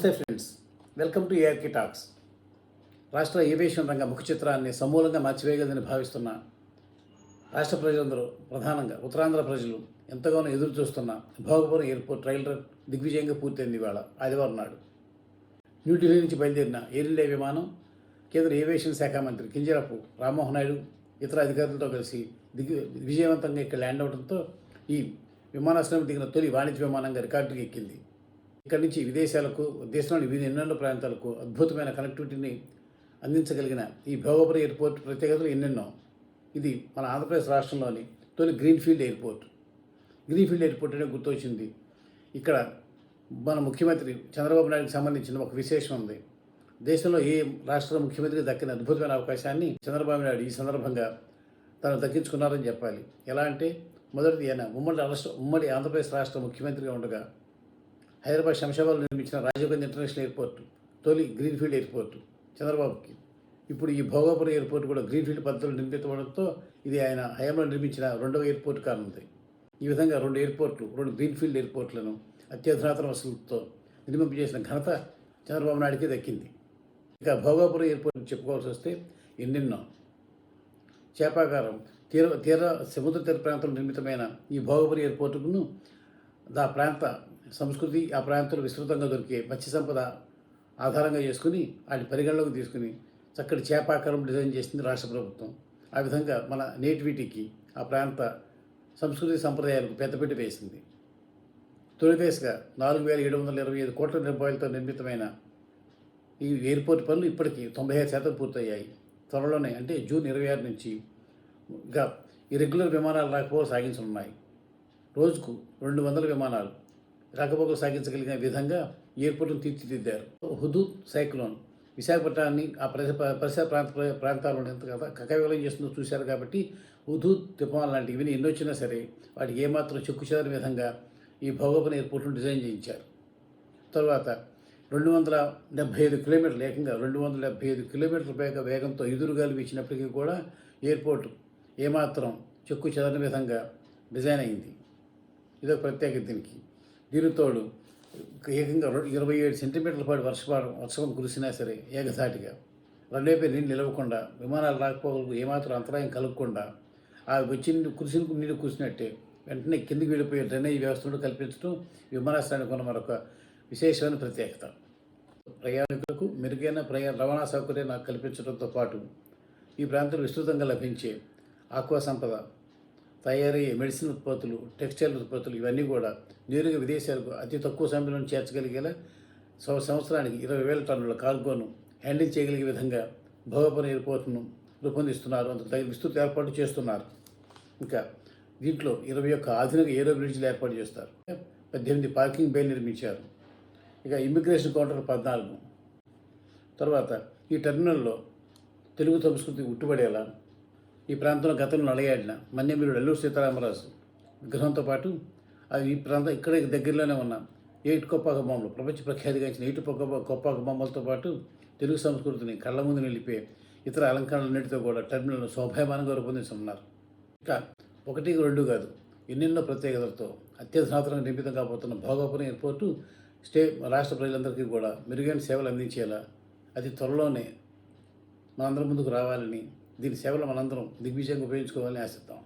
నమస్తే friends. Welcome to ARK talks. రాష్ట్ర aviation రంగ ముఖ చిత్రాన్ని సమూలంగా మార్చివేయగలని భావిస్తున్న రాష్ట్ర ప్రజలందరూ ప్రధానంగా ఉత్తరాంధ్ర ప్రజలు ఎంతగానో ఎదురు చూస్తున్న భోగపురం ఎయిర్పోర్ట్ ట్రైలర్ రన్ దిగ్విజయంగా పూర్తయింది ఇవాళ ఆదివారం నాడు. న్యూఢిల్లీ నుంచి బయలుదేరిన ఎయిర్ ఇండియా విమానం కేంద్ర ఏవియేషన్ శాఖ మంత్రి కింజరాపు రామ్మోహన్ నాయుడు ఇతర అధికారులతో కలిసి దిగ్ విజయవంతంగా ఇక్కడ ల్యాండ్ అవడంతో ఈ విమానాశ్రయం దిగిన తొలి వాణిజ్య విమానంగా రికార్డుకి ఎక్కింది. ఇక్కడి నుంచి విదేశాలకు దేశంలోని వివిధ ఎన్నెన్నో ప్రాంతాలకు అద్భుతమైన కనెక్టివిటీని అందించగలిగిన ఈ భోగపురి ఎయిర్పోర్ట్ ప్రత్యేకతలు ఎన్నెన్నో. ఇది మన ఆంధ్రప్రదేశ్ రాష్ట్రంలోని తొలి గ్రీన్ఫీల్డ్ ఎయిర్పోర్ట్. గ్రీన్ఫీల్డ్ ఎయిర్పోర్ట్ అనే గుర్తొచ్చింది. ఇక్కడ మన ముఖ్యమంత్రి చంద్రబాబు నాయుడుకి సంబంధించిన ఒక విశేషం ఉంది. దేశంలో ఏ రాష్ట్ర ముఖ్యమంత్రికి దక్కిన అద్భుతమైన అవకాశాన్ని చంద్రబాబు నాయుడు ఈ సందర్భంగా తను దక్కించుకున్నారని చెప్పాలి. ఎలా అంటే మొదటిది ఆయన ఉమ్మడి రాష్ట్ర ఉమ్మడి ఆంధ్రప్రదేశ్ రాష్ట్ర ముఖ్యమంత్రిగా ఉండగా హైదరాబాద్ శంషాబాద్లో నిర్మించిన రాజీవ్ గాంధీ ఇంటర్నేషనల్ ఎయిర్పోర్ట్ తొలి గ్రీన్ఫీల్డ్ ఎయిర్పోర్ట్ చంద్రబాబుకి. ఇప్పుడు ఈ భోగాపురం ఎయిర్పోర్ట్ కూడా గ్రీన్ఫీల్డ్ పద్ధతిలో నిర్మితమవడంతో ఇది ఆయన హయాంలో నిర్మించిన రెండవ ఎయిర్పోర్ట్ కానుంది. ఈ విధంగా రెండు ఎయిర్పోర్ట్లు రెండు గ్రీన్ఫీల్డ్ ఎయిర్పోర్ట్లను అత్యధునాతన వసతులతో నిర్మింపజేసిన ఘనత చంద్రబాబు నాయుడికి దక్కింది. ఇక భోగాపురం ఎయిర్పోర్ట్ చెప్పుకోవాల్సి వస్తే ఎన్నెన్నో. చేపాకారం తీర తీర సముద్ర తీర ప్రాంతంలో నిర్మితమైన ఈ భోగపురి ఎయిర్పోర్టును దా ప్రాంత సంస్కృతి ఆ ప్రాంతంలో విస్తృతంగా దొరికే మత్స్య సంపద ఆధారంగా చేసుకుని వాటి పరిగణలోకి తీసుకుని చక్కటి చేపాకారం డిజైన్ చేసింది రాష్ట్ర ప్రభుత్వం. ఆ విధంగా మన నేటివిటీకి ఆ ప్రాంత సంస్కృతి సంప్రదాయాలకు పెద్దపెట్టి వేసింది. తొలిదశగా నాలుగు వేల ఏడు వందల ఇరవై ఐదు కోట్ల రూపాయలతో నిర్మితమైన ఈ ఎయిర్పోర్ట్ పనులు ఇప్పటికీ తొంభై ఐదు శాతం పూర్తయ్యాయి. త్వరలోనే అంటే జూన్ ఇరవై ఆరు నుంచి ఇంకా ఈ రెగ్యులర్ విమానాలు రాకపోవడం సాగించనున్నాయి. రోజుకు రెండు వందల విమానాలు రాకపోకలు సాగించగలిగిన విధంగా ఎయిర్పోర్ట్ను తీర్చిదిద్దారు. హుదూద్ సైక్లోన్ విశాఖపట్నాన్ని ఆ పరిసర పరిసర ప్రాంత ప్రాంతాల్లో ఎంత కదా కకవిలం చేస్తుందో చూశారు కాబట్టి హుదూద్ తుఫాన్ లాంటివి ఇవన్నీ ఎన్ని వచ్చినా సరే వాటికి ఏమాత్రం చెక్కు చెదరని విధంగా ఈ భోగపన ఎయిర్పోర్ట్ను డిజైన్ చేయించారు. తర్వాత రెండు వందల డెబ్బై ఐదు కిలోమీటర్లు ఏకంగా రెండు వందల డెబ్భై ఐదు కిలోమీటర్ల పైగా వేగంతో ఎదురుగాలు వీచినప్పటికీ కూడా ఎయిర్పోర్ట్ ఏమాత్రం చెక్కు చెదరని విధంగా డిజైన్ అయింది. ఇదొక ప్రత్యేకత దీనికి. దీనితోడు ఏకంగా ఇరవై ఏడు సెంటీమీటర్ల పాటు వర్షపాతం వర్షం కురిసినా సరే ఏకధాటిగా రెండేపై నీళ్ళు నిలవకుండా విమానాలు రాకపోకలకు ఏమాత్రం అంతరాయం కలగకుండా ఆ వచ్చి కురిసిన నీళ్ళు కురిసినట్టే వెంటనే కిందికి వెళ్ళిపోయే డ్రైనేజ్ వ్యవస్థను కల్పించడం విమానాశ్రయానికి ఉన్న మరొక విశేషమైన ప్రత్యేకత. ప్రయాణికులకు మెరుగైన ప్రయాణ రవాణా సౌకర్యాన్ని కల్పించడంతో పాటు ఈ ప్రాంతంలో విస్తృతంగా లభించే ఆక్వా సంపద తయారయ్యే మెడిసిన్ ఉత్పత్తులు టెక్స్టైల్ ఉత్పత్తులు ఇవన్నీ కూడా నేరుగా విదేశాలకు అతి తక్కువ సమయంలో చేర్చగలిగేలా సంవ- సంవత్సరానికి ఇరవై వేల టన్నుల కార్గోను హ్యాండిల్ చేయగలిగే విధంగా భోగపురం ఎయిర్పోర్ట్ను రూపొందిస్తున్నారు. అందుకు తగిన విస్తృత ఏర్పాటు చేస్తున్నారు. ఇంకా దీంట్లో ఇరవై ఒక్క ఆధునిక ఏరో బ్రిడ్జ్లు ఏర్పాటు చేస్తారు. పద్దెనిమిది పార్కింగ్ బేలు నిర్మించారు. ఇక ఇమిగ్రేషన్ కౌంటర్ పద్నాలుగు. తర్వాత ఈ టెర్మినల్లో తెలుగు సంస్కృతి ఉట్టుబడేలా ఈ ప్రాంతంలో గతంలో నడయాడిన మన్యమీరుడు అల్లూరు సీతారామరాజు విగ్రహంతో పాటు ఈ ప్రాంతం ఇక్కడ దగ్గరలోనే ఉన్న ఏటు కొప్పాక బొమ్మలు ప్రపంచ ప్రఖ్యాతిగాంచిన ఏటు పొక్క కొప్పాక బొమ్మలతో పాటు తెలుగు సంస్కృతిని కళ్ళ ముందు నిలిపే ఇతర అలంకరణలన్నిటితో కూడా టెర్మినల్ను శోభాయమానంగా రూపొందిస్తున్నారు ఇక ఒకటి రెండు కాదు ఎన్నెన్నో ప్రత్యేకతలతో అత్యధునాతనంగా నిర్మితం కాబోతున్న భోగాపురం ఎయిర్పోర్టు స్టే రాష్ట్ర ప్రజలందరికీ కూడా మెరుగైన సేవలు అందించేలా అతి త్వరలోనే మనందరి ముందుకు రావాలని దీని సేవలు మనందరం దిగ్విజయంగా ఉపయోగించుకోవాలని ఆశిద్దాం